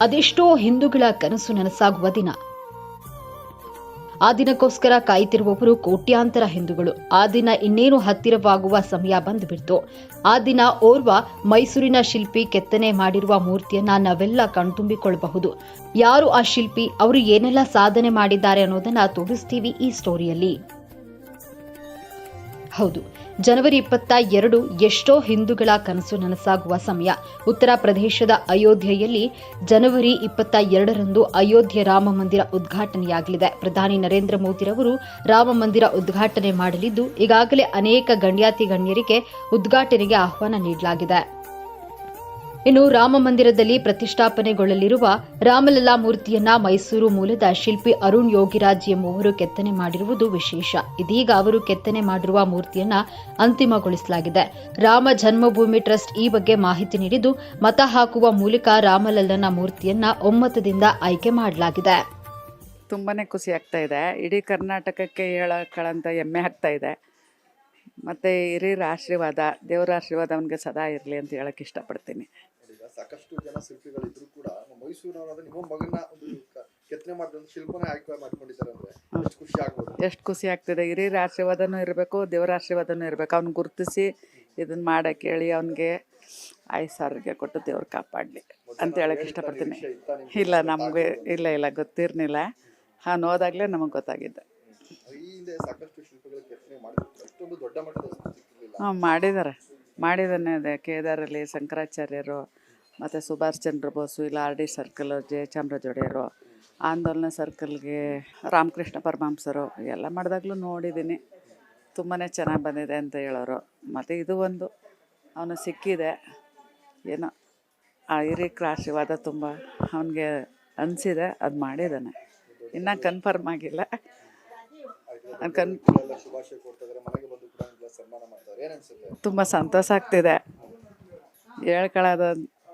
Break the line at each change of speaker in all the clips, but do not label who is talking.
ಅದೆಷ್ಟೋ ಹಿಂದೂಗಳ ಕನಸು ನನಸಾಗುವ ದಿನ. ಆ ದಿನಕ್ಕೋಸ್ಕರ ಕಾಯುತ್ತಿರುವವರು ಕೋಟ್ಯಾಂತರ ಹಿಂದೂಗಳು. ಆ ದಿನ ಇನ್ನೇನು ಹತ್ತಿರವಾಗುವ ಸಮಯ ಬಂದುಬಿಡ್ತು. ಆ ದಿನ ಓರ್ವ ಮೈಸೂರಿನ ಶಿಲ್ಪಿ ಕೆತ್ತನೆ ಮಾಡಿರುವ ಮೂರ್ತಿಯನ್ನ ನಾವೆಲ್ಲ ಕಣ್ತುಂಬಿಕೊಳ್ಳಬಹುದು. ಯಾರು ಆ ಶಿಲ್ಪಿ? ಅವರು ಏನೆಲ್ಲ ಸಾಧನೆ ಮಾಡಿದ್ದಾರೆ ಅನ್ನೋದನ್ನ ತೋರಿಸ್ತೀವಿ ಈ ಸ್ಟೋರಿಯಲ್ಲಿ. ಹೌದು. ಜನವರಿ ಇಪ್ಪತ್ತ ಎರಡು ಎಷ್ಟೋ ಹಿಂದೂಗಳ ಕನಸು ನನಸಾಗುವ ಸಮಯ. ಉತ್ತರ ಪ್ರದೇಶದ ಅಯೋಧ್ಯೆಯಲ್ಲಿ ಜನವರಿ ಇಪ್ಪತ್ತ ಎರಡರಂದು ಅಯೋಧ್ಯೆ ರಾಮ ಮಂದಿರ ಉದ್ಘಾಟನೆಯಾಗಲಿದೆ. ಪ್ರಧಾನಿ ನರೇಂದ್ರ ಮೋದಿರವರು ರಾಮ ಮಂದಿರ ಉದ್ಘಾಟನೆ ಮಾಡಲಿದ್ದು, ಈಗಾಗಲೇ ಅನೇಕ ಗಣ್ಯಾತಿ ಗಣ್ಯರಿಗೆ ಉದ್ಘಾಟನೆಗೆ ಆಹ್ವಾನ ನೀಡಲಾಗಿದೆ. ಇನ್ನು ರಾಮ ಮಂದಿರದಲ್ಲಿ ಪ್ರತಿಷ್ಠಾಪನೆಗೊಳ್ಳಲಿರುವ ರಾಮಲಲ್ಲಾ ಮೂರ್ತಿಯನ್ನ ಮೈಸೂರು ಮೂಲದ ಶಿಲ್ಪಿ ಅರುಣ್ ಯೋಗಿರಾಜ್ ಎಂಬುವರು ಕೆತ್ತನೆ ಮಾಡಿರುವುದು ವಿಶೇಷ. ಇದೀಗ ಅವರು ಕೆತ್ತನೆ ಮಾಡಿರುವ ಮೂರ್ತಿಯನ್ನ ಅಂತಿಮಗೊಳಿಸಲಾಗಿದೆ. ರಾಮ ಜನ್ಮಭೂಮಿ ಟ್ರಸ್ಟ್ ಈ ಬಗ್ಗೆ ಮಾಹಿತಿ ನೀಡಿದ್ದು, ಮತ ಹಾಕುವ ಮೂಲಕ ರಾಮಲಲ್ಲನ ಮೂರ್ತಿಯನ್ನ ಒಮ್ಮತದಿಂದ ಆಯ್ಕೆ ಮಾಡಲಾಗಿದೆ.
ತುಂಬಾನೇ ಖುಷಿ ಆಗ್ತಾ ಇದೆ. ಇಡೀ ಕರ್ನಾಟಕಕ್ಕೆ ಹೇಳಕ್ಕಳಂತ ಹೆಮ್ಮೆ ಆಗ್ತಾ ಇದೆ. ಮತ್ತು ಹಿರಿಯರ ಆಶೀರ್ವಾದ, ದೇವರ ಆಶೀರ್ವಾದ ಅವನಿಗೆ ಸದಾ ಇರಲಿ ಅಂತ ಹೇಳಕ್ಕೆ ಇಷ್ಟಪಡ್ತೀನಿ.
ಸಾಕಷ್ಟು ಜನ ಶಿಲ್ಪಿಗಳಿದ್ರು ಕೂಡ ಮೈಸೂರಿನವರಾದ ನಿಮ್ಮ ಮಗನ ಒಂದು ಕೆತ್ತನೆ ಮಾಡಿದ್ರು ಶಿಲ್ಪನ ಆಯ್ಕೆ ಮಾಡ್ಕೊಂಡಿದ್ದಾರೆ ಅಂದ್ರೆ ಎಷ್ಟು ಖುಷಿ ಆಗ್ಬೋದು?
ಎಷ್ಟು ಖುಷಿ ಆಗ್ತದೆ. ಹಿರಿಯರ ಆಶೀರ್ವಾದನೂ ಇರಬೇಕು ದೇವರ ಆಶೀರ್ವಾದನೂ ಇರಬೇಕು. ಅವ್ನು ಗುರುತಿಸಿ ಇದನ್ನ ಮಾಡಕ್ಕೆ ಹೇಳಿ ಅವನಿಗೆ ಆಯುಸಾರಿಗೆ ಕೊಟ್ಟು ದೇವ್ರು ಕಾಪಾಡ್ಲಿ ಅಂತ ಹೇಳಕ್ ಇಷ್ಟಪಡ್ತೀನಿ? ಇಲ್ಲ ನಮಗೆ ಇಲ್ಲ ಇಲ್ಲ ಗೊತ್ತಿರಲಿಲ್ಲ. ಹಾಂ ಹೋದಾಗಲೇ ನಮಗೆ ಗೊತ್ತಾಗಿದ್ದೆ. ಹಾಂ ಮಾಡಿದ್ದಾರೆ ಮಾಡಿದ್ದಾನೆ ಅದೇ. ಕೇದಾರಲ್ಲಿ ಶಂಕರಾಚಾರ್ಯರು ಮತ್ತು ಸುಭಾಷ್ ಚಂದ್ರ ಬೋಸು, ಇಲ್ಲ ಆರ್ ಡಿ ಸರ್ಕಲ್ ಜೆ ಒಡೆಯರು ಆಂದೋಲನ ಸರ್ಕಲ್ಗೆ ರಾಮಕೃಷ್ಣ ಪರಮಹಂಸರು, ಎಲ್ಲ ಮಾಡಿದಾಗಲೂ ನೋಡಿದ್ದೀನಿ. ತುಂಬಾ ಚೆನ್ನಾಗಿ ಬಂದಿದೆ ಅಂತ ಹೇಳೋರು. ಮತ್ತು ಇದು ಒಂದು. ಅವನು ಸಿಕ್ಕಿದೆ. ಏನೋ ಆ ಹಿರಿ ಆಶೀರ್ವಾದ ತುಂಬ ಅವನಿಗೆ ಅನಿಸಿದೆ. ಅದು ಮಾಡಿದ್ದಾನೆ. ಇನ್ನೂ ಕನ್ಫರ್ಮ್ ಆಗಿಲ್ಲ. ಕನ್ ತುಂಬ ಸಂತೋಷ ಆಗ್ತಿದೆ. ಹೇಳ್ಕೊಳ್ಳೋದು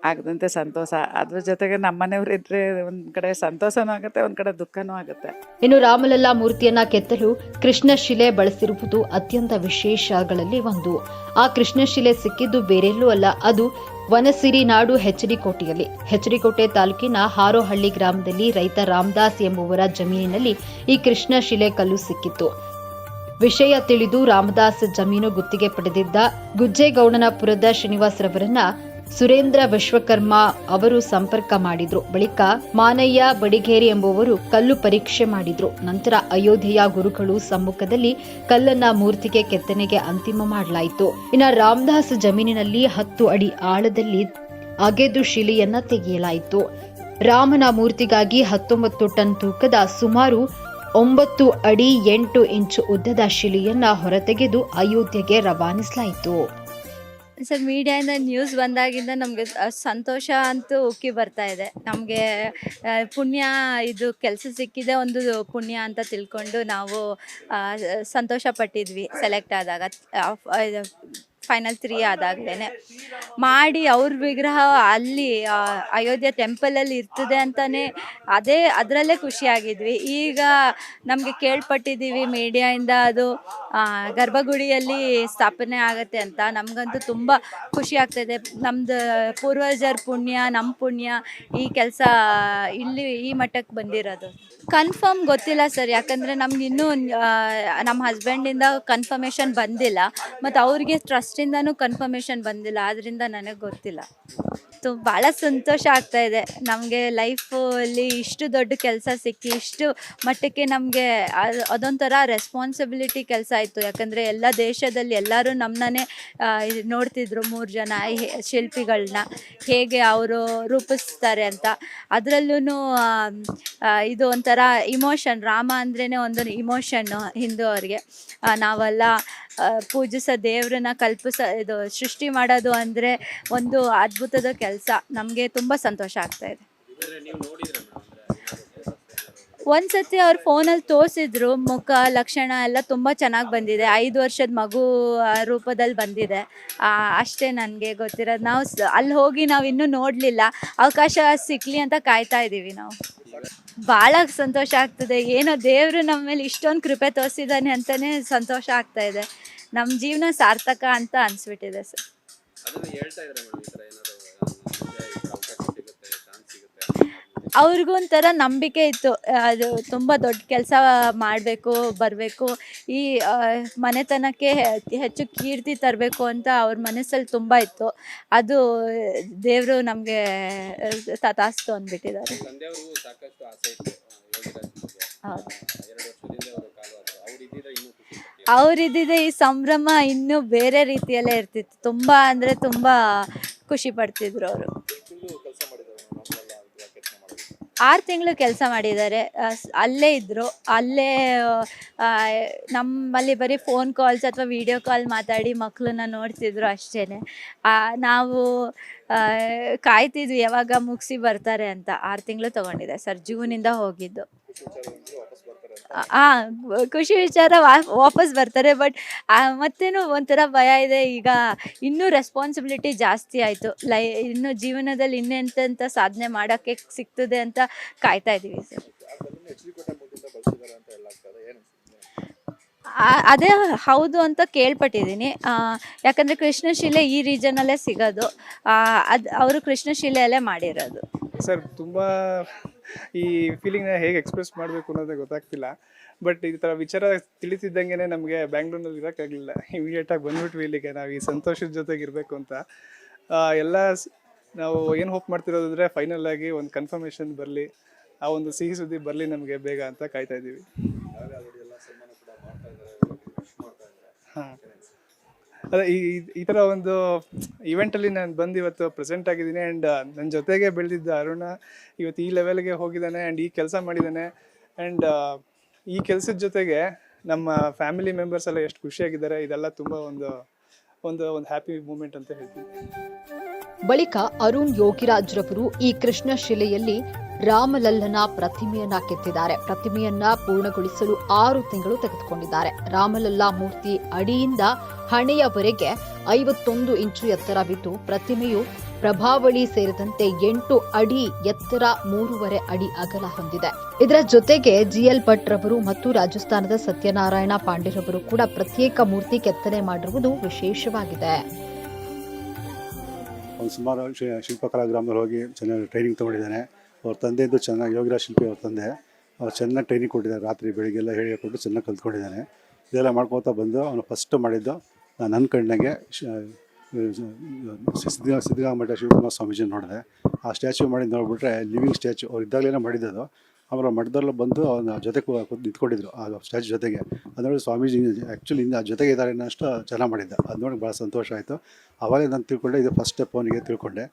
ಆಗದಂತೆ ಸಂತೋಷ. ಅದ್ರ ಜೊತೆಗೆ ನಮ್ಮ ಮನೆಯವ್ರು ಇದ್ರೆ ಒಂದು ಕಡೆ ಸಂತೋಷನೂ ಆಗುತ್ತೆ, ಒಂದು ಕಡೆ ದುಃಖನೂ ಆಗುತ್ತೆ.
ಇನ್ನು ರಾಮಲಲ್ಲಾ ಮೂರ್ತಿಯನ್ನ ಕೆತ್ತಲು ಕೃಷ್ಣ ಶಿಲೆ ಬಳಸಿರುವುದು ಅತ್ಯಂತ ವಿಶೇಷಗಳಲ್ಲಿ ಒಂದು. ಆ ಕೃಷ್ಣ ಶಿಲೆ ಸಿಕ್ಕಿದ್ದು ಬೇರೆಲ್ಲೂ ಅಲ್ಲ, ಅದು ವನಸಿರಿ ನಾಡು ಹೆಚ್ಡಿಕೋಟೆಯಲ್ಲಿ ಹೆಚ್ಡಿಕೋಟೆ ತಾಲೂಕಿನ ಹಾರೋಹಳ್ಳಿ ಗ್ರಾಮದಲ್ಲಿ ರೈತ ರಾಮದಾಸ್ ಎಂಬುವರ ಜಮೀನಿನಲ್ಲಿ ಈ ಕೃಷ್ಣ ಶಿಲೆ ಕಲ್ಲು ಸಿಕ್ಕಿತ್ತು. ವಿಷಯ ತಿಳಿದು ರಾಮದಾಸ್ ಜಮೀನು ಗುತ್ತಿಗೆ ಪಡೆದಿದ್ದ ಗುಜ್ಜೇಗೌಡನಪುರದ ಶ್ರೀನಿವಾಸರವರನ್ನ ಸುರೇಂದ್ರ ವಿಶ್ವಕರ್ಮ ಅವರು ಸಂಪರ್ಕ ಮಾಡಿದ್ರು. ಬಳಿಕ ಮಾನಯ್ಯ ಬಡಿಗೇರಿ ಎಂಬುವರು ಕಲ್ಲು ಪರೀಕ್ಷೆ ಮಾಡಿದ್ರು. ನಂತರ ಅಯೋಧ್ಯೆಯ ಗುರುಗಳು ಸಮ್ಮುಖದಲ್ಲಿ ಕಲ್ಲನ್ನ ಮೂರ್ತಿಗೆ ಕೆತ್ತನೆಗೆ ಅಂತಿಮ ಮಾಡಲಾಯಿತು. ಇನ್ನು ರಾಮದಾಸ್ ಜಮೀನಿನಲ್ಲಿ ಹತ್ತು ಅಡಿ ಆಳದಲ್ಲಿ ಅಗೆದು ಶಿಲೆಯನ್ನ ತೆಗೆಯಲಾಯಿತು. ರಾಮನ ಮೂರ್ತಿಗಾಗಿ ಹತ್ತೊಂಬತ್ತು ಟನ್ ತೂಕದ ಸುಮಾರು ಒಂಬತ್ತು ಅಡಿ ಎಂಟು ಇಂಚು ಉದ್ದದ ಶಿಲೆಯನ್ನ ಹೊರತೆಗೆದು ಅಯೋಧ್ಯೆಗೆ ರವಾನಿಸಲಾಯಿತು.
ಸರ್ ಮೀಡಿಯಾಯಿಂದ ನ್ಯೂಸ್ ಬಂದಾಗಿಂದ ನಮಗೆ ಸಂತೋಷ ಅಂತೂ ಉಕ್ಕಿ ಬರ್ತಾ ಇದೆ. ನಮಗೆ ಪುಣ್ಯ ಇದು ಕೆಲಸ ಸಿಕ್ಕಿದೆ ಒಂದು ಪುಣ್ಯ ಅಂತ ತಿಳ್ಕೊಂಡು ನಾವು ಸಂತೋಷ ಪಟ್ಟಿದ್ವಿ ಸೆಲೆಕ್ಟ್ ಆದಾಗ. ಫೈನಲ್ ತ್ರೀ ಆದಾಗಲೇ ಮಾಡಿ ಅವ್ರ ವಿಗ್ರಹ ಅಲ್ಲಿ ಅಯೋಧ್ಯೆ ಟೆಂಪಲಲ್ಲಿ ಇರ್ತದೆ ಅಂತಲೇ ಅದೇ ಅದರಲ್ಲೇ ಖುಷಿಯಾಗಿದ್ವಿ. ಈಗ ನಮಗೆ ಕೇಳ್ಪಟ್ಟಿದ್ದೀವಿ ಮೀಡಿಯಾಯಿಂದ ಅದು ಗರ್ಭಗುಡಿಯಲ್ಲಿ ಸ್ಥಾಪನೆ ಆಗುತ್ತೆ ಅಂತ. ನಮಗಂತೂ ತುಂಬ ಖುಷಿ ಆಗ್ತಾಯಿದೆ ನಮ್ದು ಪೂರ್ವಜರ ಪುಣ್ಯ ನಮ್ಮ ಪುಣ್ಯ ಈ ಕೆಲಸ ಇಲ್ಲಿ ಈ ಮಟ್ಟಕ್ಕೆ ಬಂದಿರೋದು. ಕನ್ಫರ್ಮ್ ಗೊತ್ತಿಲ್ಲ ಸರ್ ಯಾಕಂದರೆ ನಮ್ಗೆ ಇನ್ನೂ ನಮ್ಮ ಹಸ್ಬೆಂಡಿಂದ ಕನ್ಫರ್ಮೇಷನ್ ಬಂದಿಲ್ಲ, ಮತ್ತು ಅವ್ರಿಗೆ ಟ್ರಸ್ಟಿಂದನೂ ಕನ್ಫರ್ಮೇಷನ್ ಬಂದಿಲ್ಲ ಆದ್ದರಿಂದ ನನಗೆ ಗೊತ್ತಿಲ್ಲ. ತು ಭಾಳ ಸಂತೋಷ ಆಗ್ತಾ ಇದೆ. ನಮಗೆ ಲೈಫಲ್ಲಿ ಇಷ್ಟು ದೊಡ್ಡ ಕೆಲಸ ಸಿಕ್ಕಿ, ಇಷ್ಟು ಮಟ್ಟಕ್ಕೆ ನಮಗೆ ಅದೊಂಥರ ರೆಸ್ಪಾನ್ಸಿಬಿಲಿಟಿ ಕೆಲಸ ಆಯಿತು. ಯಾಕಂದರೆ ಎಲ್ಲ ದೇಶದಲ್ಲಿ ಎಲ್ಲರೂ ನಮ್ಮನ್ನೇ ನೋಡ್ತಿದ್ರು ಮೂರು ಜನ ಶಿಲ್ಪಿಗಳನ್ನ ಹೇಗೆ ಅವರು ರೂಪಿಸ್ತಾರೆ ಅಂತ. ಅದರಲ್ಲೂ ಇದು ಒಂಥರ ಇಮೋಷನ್ ರಾಮ ಅಂದ್ರೇ ಒಂದು ಇಮೋಷನ್ನು ಹಿಂದೂ ಅವ್ರಿಗೆ. ನಾವೆಲ್ಲ ಪೂಜಿಸೋ ದೇವ್ರನ್ನ ಕಲ್ಪಿಸ, ಇದು ಸೃಷ್ಟಿ ಮಾಡೋದು ಅಂದರೆ ಒಂದು ಅದ್ಭುತದ ಕೆಲಸ. ನಮಗೆ ತುಂಬ ಸಂತೋಷ ಆಗ್ತಾ ಇದೆ. ಒಂದ್ಸತಿ ಅವ್ರು ಫೋನಲ್ಲಿ ತೋರಿಸಿದ್ರು ಮುಖ ಲಕ್ಷಣ ಎಲ್ಲ ತುಂಬ ಚೆನ್ನಾಗಿ ಬಂದಿದೆ. ಐದು ವರ್ಷದ ಮಗು ರೂಪದಲ್ಲಿ ಬಂದಿದೆ. ಅಷ್ಟೇ ನನಗೆ ಗೊತ್ತಿರೋದು. ನಾವು ಅಲ್ಲಿ ಹೋಗಿ ನಾವು ಇನ್ನೂ ನೋಡಲಿಲ್ಲ. ಅವಕಾಶ ಸಿಕ್ಕಲಿ ಅಂತ ಕಾಯ್ತಾ ಇದ್ದೀವಿ ನಾವು. ಭಾಳ ಸಂತೋಷ ಆಗ್ತದೆ. ಏನೋ ದೇವರು ನಮ್ಮ ಮೇಲೆ ಇಷ್ಟೊಂದು ಕೃಪೆ ತೋರಿಸಿದ್ದಾನೆ ಅಂತಲೇ ಸಂತೋಷ ಆಗ್ತಾ ಇದೆ. ನಮ್ಮ ಜೀವನ ಸಾರ್ಥಕ ಅಂತ ಅನಿಸ್ಬಿಟ್ಟಿದೆ ಸರ್. ಅವ್ರಿಗೂ ಒಂಥರ ನಂಬಿಕೆ ಇತ್ತು. ಅದು ತುಂಬ ದೊಡ್ಡ ಕೆಲಸ ಮಾಡಬೇಕು ಬರಬೇಕು. ಈ ಮನೆತನಕ್ಕೆ ಹೆಚ್ಚು ಕೀರ್ತಿ ತರಬೇಕು ಅಂತ ಅವ್ರ ಮನಸ್ಸಲ್ಲಿ ತುಂಬ ಇತ್ತು. ಅದು ದೇವರು ನಮಗೆ ತಾಸ್ತು ಅಂದ್ಬಿಟ್ಟಿದ್ದಾರೆ. ಅವರಿದ್ದಿದೆ ಈ ಸಂಭ್ರಮ ಇನ್ನೂ ಬೇರೆ ರೀತಿಯಲ್ಲೇ ಇರ್ತಿತ್ತು. ತುಂಬ ಅಂದರೆ ತುಂಬ ಖುಷಿ ಪಡ್ತಿದ್ರು ಅವರು
ತಿಂಗಳು ಕೆಲಸ ಮಾಡಿದ್ದಾರೆ ನಮ್ಮೆಲ್ಲ ಕೆತ್ತನೆ ಮಾಡೋದು
ಆರು ತಿಂಗಳು ಕೆಲಸ ಮಾಡಿದ್ದಾರೆ. ಅಲ್ಲೇ ಇದ್ದರು ಅಲ್ಲೇ ನಮ್ಮಲ್ಲಿ ಬರೀ ಫೋನ್ ಕಾಲ್ಸ್ ಅಥವಾ ವಿಡಿಯೋ ಕಾಲ್ ಮಾತಾಡಿ ಮಕ್ಕಳನ್ನ ನೋಡ್ತಿದ್ರು ಅಷ್ಟೇ ನಾವು ಕಾಯ್ತಿದ್ವಿ ಯಾವಾಗ ಮುಗಿಸಿ ಬರ್ತಾರೆ ಅಂತ. ಆರು ತಿಂಗಳು ತೊಗೊಂಡಿದೆ ಸರ್, ಜೂನಿಂದ ಹೋಗಿದ್ದು. ಹಾಂ ಖುಷಿ ವಿಚಾರ ವಾಪಸ್ ಬರ್ತಾರೆ, ಬಟ್ ಮತ್ತೇನು ಒಂಥರ ಭಯ ಇದೆ. ಈಗ ಇನ್ನೂ ರೆಸ್ಪಾನ್ಸಿಬಿಲಿಟಿ ಜಾಸ್ತಿ ಆಯಿತು. ಲೈ, ಇನ್ನು ಜೀವನದಲ್ಲಿ ಇನ್ನೆಂತೆಂಥ ಸಾಧನೆ ಮಾಡೋಕ್ಕೆ ಸಿಗ್ತದೆ ಅಂತ ಕಾಯ್ತಾ ಇದ್ದೀವಿ ಸರ್. ಆ- ಅದೇ ಹೌದು ಅಂತ ಕೇಳ್ಪಟ್ಟಿದ್ದೀನಿ. ಯಾಕಂದ್ರೆ ಕೃಷ್ಣಶಿಲೆ ಈ ರೀಜನಲ್ಲೇ ಸಿಗೋದು. ಅದು, ಅವರು ಕೃಷ್ಣಶಿಲೆಯಲ್ಲೇ ಮಾಡಿರೋದು.
ಸರ್, ತುಂಬ ಈ ಫೀಲಿಂಗ್ನ ಹೇಗೆ ಎಕ್ಸ್ಪ್ರೆಸ್ ಮಾಡಬೇಕು ಅನ್ನೋದೇ ಗೊತ್ತಾಗ್ತಿಲ್ಲ. ಬಟ್ ಈ ಥರ ವಿಚಾರ ತಿಳಿತಿದ್ದಂಗೆ ನಮಗೆ ಬ್ಯಾಂಗ್ಳೂರ್ನಲ್ಲಿ ಇರೋಕ್ಕಾಗಲಿಲ್ಲ. ಇಮಿಡಿಯೇಟಾಗಿ ಬಂದ್ಬಿಟ್ವಿ ಇಲ್ಲಿಗೆ. ನಾವು ಈ ಸಂತೋಷದ ಜೊತೆಗೆ ಇರಬೇಕು ಅಂತ. ಎಲ್ಲ ನಾವು ಏನು ಹೋಪ್ ಮಾಡ್ತಿರೋದಂದರೆ ಫೈನಲ್ ಆಗಿ ಒಂದು ಕನ್ಫರ್ಮೇಷನ್ ಬರಲಿ. ಆ ಒಂದು ಸಿಹಿ ಸುದ್ದಿ ಬರಲಿ ನಮಗೆ ಬೇಗ ಅಂತ ಕಾಯ್ತಾ ಇದ್ದೀವಿ ಹಾಂ. ಅದೇ ಈ, ಈ- ಥರ ಒಂದು ಇವೆಂಟಲ್ಲಿ ನಾನು ಬಂದು ಇವತ್ತು ಪ್ರೆಸೆಂಟ್ ಆಗಿದ್ದೀನಿ ಆ್ಯಂಡ್ ನನ್ನ ಜೊತೆಗೆ ಬೆಳೆದಿದ್ದ ಅರುಣ ಇವತ್ತು ಈ ಲೆವೆಲ್ಗೆ ಹೋಗಿದ್ದಾನೆ ಆ್ಯಂಡ್ ಈ ಕೆಲಸ ಮಾಡಿದ್ದಾನೆ ಆ್ಯಂಡ್ ಈ ಕೆಲಸದ ಜೊತೆಗೆ ನಮ್ಮ ಫ್ಯಾಮಿಲಿ ಮೆಂಬರ್ಸ್ ಎಲ್ಲ ಎಷ್ಟು ಖುಷಿಯಾಗಿದ್ದಾರೆ. ಇದೆಲ್ಲ ತುಂಬ ಒಂದು ಒಂದು ಒಂದು ಹ್ಯಾಪಿ ಮೂಮೆಂಟ್ ಅಂತ ಹೇಳ್ತೀನಿ.
ಬಳಿಕ ಅರುಣ್ ಯೋಗಿರಾಜ್ರವರು ಈ ಕೃಷ್ಣ ಶಿಲೆಯಲ್ಲಿ ರಾಮಲಲ್ಲನ ಪ್ರತಿಮೆಯನ್ನ ಕೆತ್ತಿದ್ದಾರೆ. ಪ್ರತಿಮೆಯನ್ನ ಪೂರ್ಣಗೊಳಿಸಲು ಆರು ತಿಂಗಳು ತೆಗೆದುಕೊಂಡಿದ್ದಾರೆ. ರಾಮಲಲ್ಲ ಮೂರ್ತಿ ಅಡಿಯಿಂದ ಹಣೆಯವರೆಗೆ ಐವತ್ತೊಂದು ಇಂಚು ಎತ್ತರವಿದ್ದು ಪ್ರತಿಮೆಯು ಪ್ರಭಾವಳಿ ಸೇರಿದಂತೆ ಎಂಟು ಅಡಿ ಎತ್ತರ ಮೂರುವರೆ ಅಡಿ ಅಗಲ ಹೊಂದಿದೆ. ಇದರ ಜೊತೆಗೆ ಜಿಎಲ್ ಭಟ್ ರವರು ಮತ್ತು ರಾಜಸ್ಥಾನದ ಸತ್ಯನಾರಾಯಣ ಪಾಂಡೆರವರು ಕೂಡ ಪ್ರತ್ಯೇಕ ಮೂರ್ತಿ ಕೆತ್ತನೆ ಮಾಡಿರುವುದು ವಿಶೇಷವಾಗಿದೆ.
ಸುಮಾರು ಶಿಲ್ಪಕಲಾ ಗ್ರಾಮದಲ್ಲಿ ಹೋಗಿ ಚೆನ್ನಾಗಿ ಟ್ರೈನಿಂಗ್ ತೊಗೊಂಡಿದ್ದಾನೆ. ಅವ್ರ ತಂದೆದು ಚೆನ್ನಾಗಿ ಯೋಗಿರಾಜ್ ಶಿಲ್ಪಿ ಅವ್ರ ತಂದೆ, ಅವ್ರು ಚೆನ್ನಾಗಿ ಟ್ರೈನಿಂಗ್ ಕೊಟ್ಟಿದ್ದಾರೆ ರಾತ್ರಿ ಬೆಳಿಗ್ಗೆ ಎಲ್ಲ ಹೇಳಿಕೊಟ್ಟು ಚೆನ್ನಾಗಿ ಕಲ್ತ್ಕೊಂಡಿದ್ದಾನೆ ಇದೆಲ್ಲ ಮಾಡ್ಕೋತಾ ಬಂದು ಅವನು ಫಸ್ಟ್ ಮಾಡಿದ್ದು ನಾನು ನನ್ನ ಕಣ್ಣಾಗೆ ಸಿದ್ಧ, ಸಿದ್ಧಗಂಗಾ ಮಠ ಶಿವಕುಮಾರ ಸ್ವಾಮೀಜಿ ನೋಡಿದೆ. ಆ ಸ್ಟ್ಯಾಚು ಮಾಡಿ ನೋಡಿಬಿಟ್ರೆ ಲಿವಿಂಗ್ ಸ್ಟ್ಯಾಚು ಅವ್ರು ಇದ್ದಾಗಲೇ ಮಾಡಿದ್ದದು. ಆಮೇಲೆ ಮಠದಲ್ಲ ಬಂದು ಅವನ ಜೊತೆ ನಿಂತ್ಕೊಂಡಿದ್ರು ಆ ಸ್ಟ್ಯಾಚು ಜೊತೆಗೆ. ಅದು ನೋಡಿ ಸ್ವಾಮೀಜಿ ಆ್ಯಕ್ಚುಲಿ ಇಂದ ಜೊತೆಗೆ ಇದ್ದಾರೆ ಅನ್ನೋಷ್ಟು ಚೆನ್ನಾಗಿ ಮಾಡಿದ್ದ. ಅದು ನೋಡಿ ಭಾಳ ಸಂತೋಷ ಆಯಿತು. ಆವಾಗ ನಾನು ತಿಳ್ಕೊಂಡೆ, ಇದು ಫಸ್ಟ್ ಸ್ಟೆಪ್ ಅವನಿಗೆ ತಿಳ್ಕೊಂಡೆ.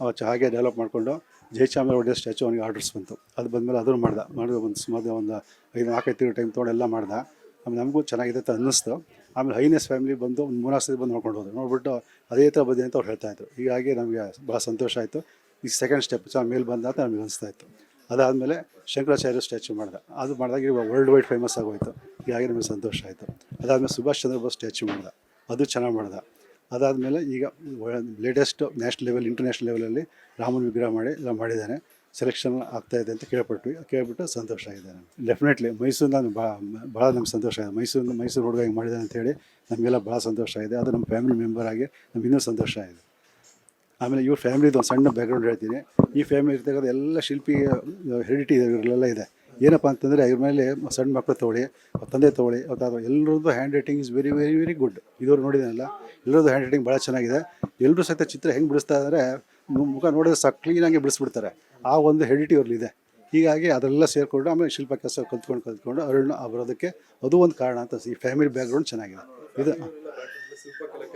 ಅವ ಹಾಗೆ ಡೆವಲಪ್ ಮಾಡಿಕೊಂಡು ಜಯಚಾಮರ ಒಡೆಯ ಸ್ಟ್ಯಾಚು ಅವನಿಗೆ ಆರ್ಡರ್ಸ್ ಬಂತು. ಅದು ಬಂದಮೇಲೆ ಅದನ್ನು ಮಾಡ್ದೆ. ಮಾಡಿದ ಒಂದು ಸುಮಾರು ಒಂದು ಐದು ನಾಲ್ಕೈದು ತಿಂಗಳು ಟೈಮ್ ತೊಗೊಂಡು ಎಲ್ಲ ಮಾಡ್ದೆ. ಆಮೇಲೆ ನಮಗೂ ಚೆನ್ನಾಗಿದೆ ಅಂತ ಅನ್ನಿಸ್ತು. ಆಮೇಲೆ ಹೈನೆಸ್ ಫ್ಯಾಮಿಲಿ ಬಂದು ಒಂದು ಮೂರು ಸತಿ ಬಂದು ನೋಡ್ಕೊಂಡು ಹೋದ್ರು. ನೋಡ್ಬಿಟ್ಟು ಅದೇ ಥರ ಬಂದಿದೆ ಅಂತ ಅವ್ರು ಹೇಳ್ತಾ ಇದ್ರು. ಹೀಗಾಗಿ ನಮಗೆ ಭಾಳ ಸಂತೋಷ ಆಯಿತು. ಈ ಸೆಕೆಂಡ್ ಸ್ಟೆಪ್ ಸೊ ಮೇಲೆ ಬಂದ ಅಂತ ನಮಗೆ ಅನಿಸ್ತಾ ಇತ್ತು. ಅದಾದಮೇಲೆ ಶಂಕರಾಚಾರ್ಯ ಸ್ಟ್ಯಾಚು ಮಾಡ್ದೆ. ಅದು ಮಾಡಿದಾಗ ಇವಾಗ ವರ್ಲ್ಡ್ ವೈಡ್ ಫೇಮಸ್ ಆಗೋಯಿತು. ಹೀಗಾಗಿ ನಮಗೆ ಸಂತೋಷ ಆಯಿತು. ಅದಾದಮೇಲೆ ಸುಭಾಷ್ ಚಂದ್ರ ಬೋಸ್ ಸ್ಟ್ಯಾಚು ಮಾಡ್ದೆ. ಅದು ಚೆನ್ನಾಗಿ ಮಾಡ್ದೆ. ಅದಾದಮೇಲೆ ಈಗ ಲೇಟೆಸ್ಟ್ ನ್ಯಾಷನಲ್ ಲೆವೆಲ್ ಇಂಟರ್ನ್ಯಾಷನಲ್ ಲೆವೆಲಲ್ಲಿ ರಾಮನ ವಿಗ್ರಹ ಮಾಡಿ, ಎಲ್ಲ ಮಾಡಿದ್ದಾನೆ. ಸೆಲೆಕ್ಷನ್ ಆಗ್ತಾ ಇದೆ ಅಂತ ಕೇಳ್ಪಟ್ವಿ. ಕೇಳ್ಬಿಟ್ಟು ಸಂತೋಷ ಆಗಿದೆ ನಾನು ಡೆಫಿನೆಟ್ಲಿ ಮೈಸೂರು ನಾನು ಭಾಳ ನಮ್ಗೆ ಸಂತೋಷ ಆಗಿದೆ. ಮೈಸೂರು ಮೈಸೂರು ಹುಡುಗ ಹಿಂಗೆ ಮಾಡಿದ್ದಾನೆ ಅಂತೇಳಿ ನಮಗೆಲ್ಲ ಭಾಳ ಸಂತೋಷ ಇದೆ ಅದು ನಮ್ಮ ಫ್ಯಾಮಿಲಿ ಮೆಂಬರ್ ಆಗಿ ನಮ್ಗೆ ಇನ್ನೂ ಸಂತೋಷ ಇದೆ ಆಮೇಲೆ ಇವ್ರ ಫ್ಯಾಮಿಲಿದು ಒಂದು ಸಣ್ಣ ಬ್ಯಾಕ್ಗ್ರೌಂಡ್ ಹೇಳ್ತೀನಿ. ಈ ಫ್ಯಾಮಿಲಿ ಇರ್ತಕ್ಕಂಥ ಎಲ್ಲ ಶಿಲ್ಪಿ ಹೆರಿಡಿಟಿ ಇವರೆಲ್ಲ ಇದೆ. ಏನಪ್ಪ ಅಂತಂದರೆ ಇವ್ರ ಮೇಲೆ ಸಣ್ಣ ಮಕ್ಕಳು ತೊಗೊಳ್ಳಿ, ಅವ್ರ ತಂದೆ ತೊಗೊಳ್ಳಿ ಅಥವಾ ಎಲ್ಲರದ್ದು handwriting is very very very good ಇದ್ರು ನೋಡಿದಾನಲ್ಲ ಎಲ್ಲರದ್ದು ಹ್ಯಾಂಡ್ ರೈಟಿಂಗ್ ಭಾಳ ಚೆನ್ನಾಗಿದೆ. ಎಲ್ಲರೂ ಸಹಿತ ಚಿತ್ರ ಹೆಂಗೆ ಬಿಡಿಸ್ತಾ ಇದ್ದಾರೆ ಮುಖ ನೋಡಿದ್ರೆ ಸಹ ಕ್ಲೀನಾಗಿ ಬಿಡಿಸ್ಬಿಡ್ತಾರೆ. ಆ ಒಂದು ಹೆಡಿಟಿ ಅವ್ರಲ್ಲಿದೆ ಹೀಗಾಗಿ ಅದೆಲ್ಲ ಸೇರಿಕೊಂಡು ಆಮೇಲೆ ಶಿಲ್ಪ ಕೆಲಸ ಕಲ್ತ್ಕೊಂಡು ಕಲ್ತ್ಕೊಂಡು ಅರುಣ್ ಬರೋದಕ್ಕೆ ಅದು ಒಂದು ಕಾರಣ ಅಂತ ಈ ಫ್ಯಾಮಿಲಿ ಬ್ಯಾಕ್ಗ್ರೌಂಡ್ ಚೆನ್ನಾಗಿದೆ. ಇದು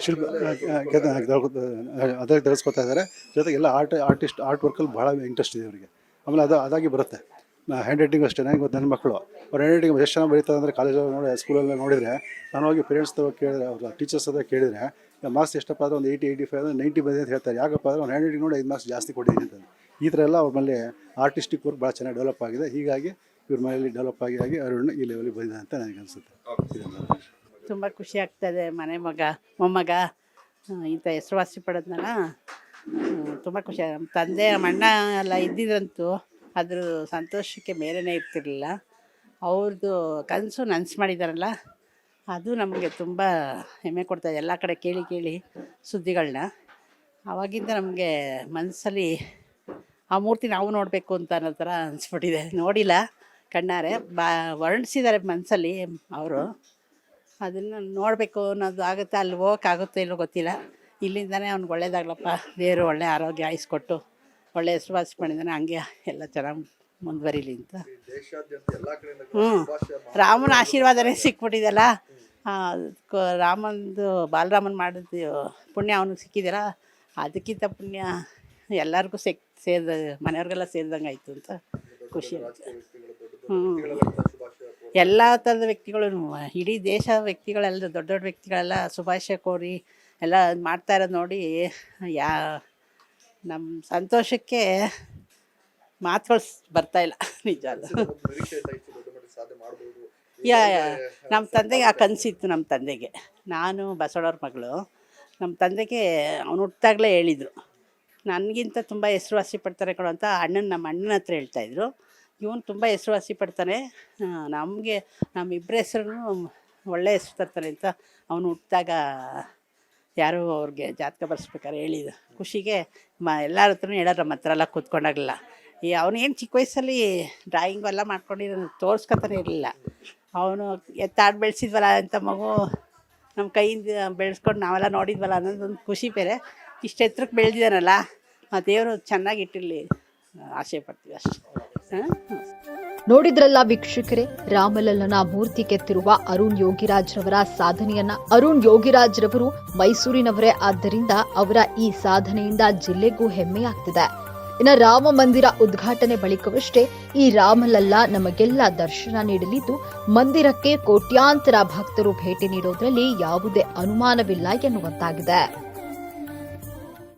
ಶಿಲ್ಪ ಅದೇ ತರಿಸ್ಕೊತಾ ಇದ್ದಾರೆ ಜೊತೆಗೆ ಎಲ್ಲ ಆರ್ಟ್ ಆರ್ಟಿಸ್ಟ್ ಆರ್ಟ್ ವರ್ಕಲ್ಲಿ ಭಾಳ ಇಂಟ್ರೆಸ್ಟ್ ಇದೆ ಅವರಿಗೆ. ಆಮೇಲೆ ಅದು, ಅದಾಗಿ ಬರುತ್ತೆ. ಹ್ಯಾಂಡ್ ರೈಟಿಂಗ್ ಅಷ್ಟೇ ಇವತ್ತು ನನ್ನ ಮಕ್ಕಳು. ಅವ್ರ ಹ್ಯಾಂಡ್ ರೈಟಿಂಗ್ ಎಷ್ಟು ಚೆನ್ನಾಗಿ ಬರೀತಾರೆ ಅಂದರೆ ಕಾಲೇಜಲ್ಲಿ ನೋಡಿ ಸ್ಕೂಲಲ್ಲಿ ನೋಡಿದರೆ ನಾನು ಹೋಗಿ ಪೇರೆಂಟ್ಸ್ ತಗೋ ಕೇಳಿದ್ರೆ, ಅವ್ರ ಟೀಚರ್ಸ್ ಅದ ಕೇಳಿದರೆ ಮಾರ್ಕ್ಸ್ ಎಷ್ಟಪ್ಪ ಅಂದ್ರೆ ಒಂದು ಏಯ್ಟಿ ಏಯ್ಟಿ ಫೈವ್ ಅಂದರೆ ನೈಂಟಿ ಬಂದಿದೆ ಅಂತ ಹೇಳ್ತಾರೆ. ಯಾಕಪ್ಪ ಅಂದರೆ ಅವ್ನು ಹ್ಯಾಂಡ್ ರೈಟಿಂಗ್ ನೋಡಿ ಐದು ಮಾರ್ಕ್ಸ್ ಜಾಸ್ತಿ ಕೊಟ್ಟಿದ್ದೀನಿ ಅಂತ ಈ ಥರ ಎಲ್ಲ ಅವ್ರ ಮೇಲೆ ಆರ್ಟಿಸ್ಟಿಕ್ ವರ್ಕ್ ಭಾಳ ಚೆನ್ನಾಗಿ ಡೆವಲಪ್ ಆಗಿದೆ. ಹೀಗಾಗಿ ಇವ್ರ ಮನೆಯಲ್ಲಿ ಡೆವಲಪ್ ಆಗಿ ಆಗಿ ಅರುಣ್ ಈ ಲೆವೆಲಿಗೆ ಬಂದಿದೆ ಅಂತ ನನಗೆ ಅನಿಸುತ್ತೆ.
ತುಂಬ ಖುಷಿ ಆಗ್ತದೆ ಮನೆ ಮಗ, ಮೊಮ್ಮಗ ಇಂಥ ಹೆಸರುವಾಸಿ ಪಡೆದ್ನಲ್ಲ. ತುಂಬ ಖುಷಿ ತಂದೆ ನಮ್ಮ ಅಣ್ಣ ಎಲ್ಲ ಇದ್ದಿದ್ರಂತೂ ಅದ್ರ ಸಂತೋಷಕ್ಕೆ ಮೇಲೇ ಇರ್ತಿರಲಿಲ್ಲ. ಅವ್ರದ್ದು ಕನಸು ನನಸು ಮಾಡಿದಾರಲ್ಲ, ಅದು ನಮಗೆ ತುಂಬ ಹೆಮ್ಮೆ ಕೊಡ್ತಾಯಿದೆ ಎಲ್ಲ ಕಡೆ ಕೇಳಿ ಕೇಳಿ ಸುದ್ದಿಗಳನ್ನ ಆವಾಗಿಂದ ನಮಗೆ ಮನಸ್ಸಲ್ಲಿ ಆ ಮೂರ್ತಿ ನಾವು ನೋಡಬೇಕು ಅಂತ ಅನ್ನೋ ಥರ ಅನಿಸ್ಬಿಟ್ಟಿದೆ. ನೋಡಿಲ್ಲ ಕಣ್ಣಾರೆ, ಬಾ ವರ್ಣಿಸಿದ್ದಾರೆ ಮನಸ್ಸಲ್ಲಿ ಅವರು. ಅದನ್ನು ನೋಡಬೇಕು ಅನ್ನೋದು ಆಗುತ್ತೆ, ಅಲ್ಲಿ ಹೋಗೋಕ್ಕಾಗುತ್ತೋ ಇಲ್ಲೋ ಗೊತ್ತಿಲ್ಲ. ಇಲ್ಲಿಂದನೇ ಅವ್ನಿಗೆ ಒಳ್ಳೇದಾಗ್ಲಪ್ಪ. ದೇವರು ಒಳ್ಳೆ ಆರೋಗ್ಯ ಆಯಿಸ್ಕೊಟ್ಟು ಒಳ್ಳೆ ಹೆಸರುವಾಸಿ ಮಾಡಿದ್ದಾನೆ ಹಂಗೆ ಎಲ್ಲ ಚೆನ್ನಾಗಿ ಮುಂದುವರಿಲಿ ಅಂತ. ಹ್ಞೂ ರಾಮನ ಆಶೀರ್ವಾದನೇ ಸಿಕ್ಬಿಟ್ಟಿದೆಲ್ಲ. ರಾಮಂದು ಬಾಲರಾಮನ್ ಮಾಡಿದ ಪುಣ್ಯ ಅವನಿಗೆ ಸಿಕ್ಕಿದಿಲ್ಲ ಅದಕ್ಕಿಂತ ಪುಣ್ಯ ಎಲ್ಲರಿಗೂ ಸಿಕ್ ಸೇರಿದ ಮನೆಯವ್ರಿಗೆಲ್ಲ ಸೇರಿದಂಗೆ ಆಯಿತು ಅಂತ ಖುಷಿ ಆಗುತ್ತೆ
ದೊಡ್ಡ
ಹ್ಞೂ ಎಲ್ಲ ಥರದ ವ್ಯಕ್ತಿಗಳು ಇಡೀ ದೇಶ ವ್ಯಕ್ತಿಗಳೆಲ್ಲ ದೊಡ್ಡ ದೊಡ್ಡ ವ್ಯಕ್ತಿಗಳೆಲ್ಲ ಶುಭಾಶಯ ಕೋರಿ ಎಲ್ಲ ಮಾಡ್ತಾ ಇರೋದು ನೋಡಿ ಯಾ ನಮ್ಮ ಸಂತೋಷಕ್ಕೆ ಮಾತುಗಳು ಬರ್ತಾ ಇಲ್ಲ ನಿಜ
ಮಾಡ್ಬೋದು.
ಯಾ ಯಾ. ನಮ್ಮ ತಂದೆಗೆ ಆ ಕನಸಿತ್ತು ನಮ್ಮ ತಂದೆಗೆ. ನಾನು ಬಸವಳವ್ರ ಮಗಳು. ನಮ್ಮ ತಂದೆಗೆ ಅವನು ಹುಟ್ಟಾಗಲೇ ಹೇಳಿದರು. ನನಗಿಂತ ತುಂಬ ಹೆಸರುವಾಸಿ ಪಡ್ತಾರೆ ಕಣೋ ಅಂತ ಅಣ್ಣನ ನಮ್ಮ ಅಣ್ಣನ ಹತ್ರ ಹೇಳ್ತಾಯಿದ್ರು ಇವನು ತುಂಬ ಹೆಸರುವಾಸಿ ಪಡ್ತಾನೆ. ನಮಗೆ ನಮ್ಮಿಬ್ಬರ ಹೆಸರು ಒಳ್ಳೆ ಹೆಸರು ತರ್ತಾನೆ ಅಂತ ಅವನು ಹುಟ್ಟಿದಾಗ ಯಾರೋ ಅವ್ರಿಗೆ ಜಾತಕ ಬರ್ಸ್ಬೇಕಾರೆ ಹೇಳಿದ್ದು. ಖುಷಿಗೆ ಮ, ಎಲ್ಲರ ಹತ್ರನೂ ಹೇಳೋರು ನಮ್ಮ ಹತ್ರ ಎಲ್ಲ ಕೂತ್ಕೊಂಡಾಗಲ್ಲ ಈ ಅವನೇನು ಚಿಕ್ಕ ವಯಸ್ಸಲ್ಲಿ ಡ್ರಾಯಿಂಗ್ ಎಲ್ಲ ಮಾಡ್ಕೊಂಡಿರೋ ತೋರಿಸ್ಕೊತಾನೆ ಇರಲಿಲ್ಲ. ಅವನು ಎತ್ತಾಡಿ ಬೆಳೆಸಿದ್ವಲ್ಲ ಅಂತ ಮಗು ನಮ್ಮ ಕೈಯಿಂದ ಬೆಳೆಸ್ಕೊಂಡು ನಾವೆಲ್ಲ ನೋಡಿದ್ವಲ್ಲ ಅನ್ನೋದೊಂದು ಖುಷಿ ಬೇರೆ. ಇಷ್ಟು ಎತ್ತರಕ್ಕೆ ಬೆಳೆದಿದ್ದಾನಲ್ಲ, ಆ ದೇವರು ಚೆನ್ನಾಗಿ ಇಟ್ಟಿರಲಿ. ಆಸೆ ಪಡ್ತೀವಿ ಅಷ್ಟೇ. ಹಾಂ?
ನೋಡಿದ್ರಲ್ಲ ವೀಕ್ಷಕರೇ, ರಾಮಲಲ್ಲನ ಮೂರ್ತಿ ಕೆತ್ತಿರುವ ಅರುಣ್ ಯೋಗಿರಾಜ್ ರವರ ಸಾಧನೆಯನ್ನ. ಅರುಣ್ ಯೋಗಿರಾಜ್ ರವರು ಮೈಸೂರಿನವರೇ, ಆದ್ದರಿಂದ ಅವರ ಈ ಸಾಧನೆಯಿಂದ ಜಿಲ್ಲೆಗೂ ಹೆಮ್ಮೆಯಾಗ್ತಿದೆ. ಇನ್ನು ರಾಮ ಮಂದಿರ ಉದ್ಘಾಟನೆ ಬಳಿಕವಷ್ಟೇ ಈ ರಾಮಲಲ್ಲ ನಮಗೆಲ್ಲ ದರ್ಶನ ನೀಡಲಿದ್ದು, ಮಂದಿರಕ್ಕೆ ಕೋಟ್ಯಾಂತರ ಭಕ್ತರು ಭೇಟಿ ನೀಡೋದ್ರಲ್ಲಿ ಯಾವುದೇ ಅನುಮಾನವಿಲ್ಲ ಎನ್ನುವಂತಾಗಿದೆ.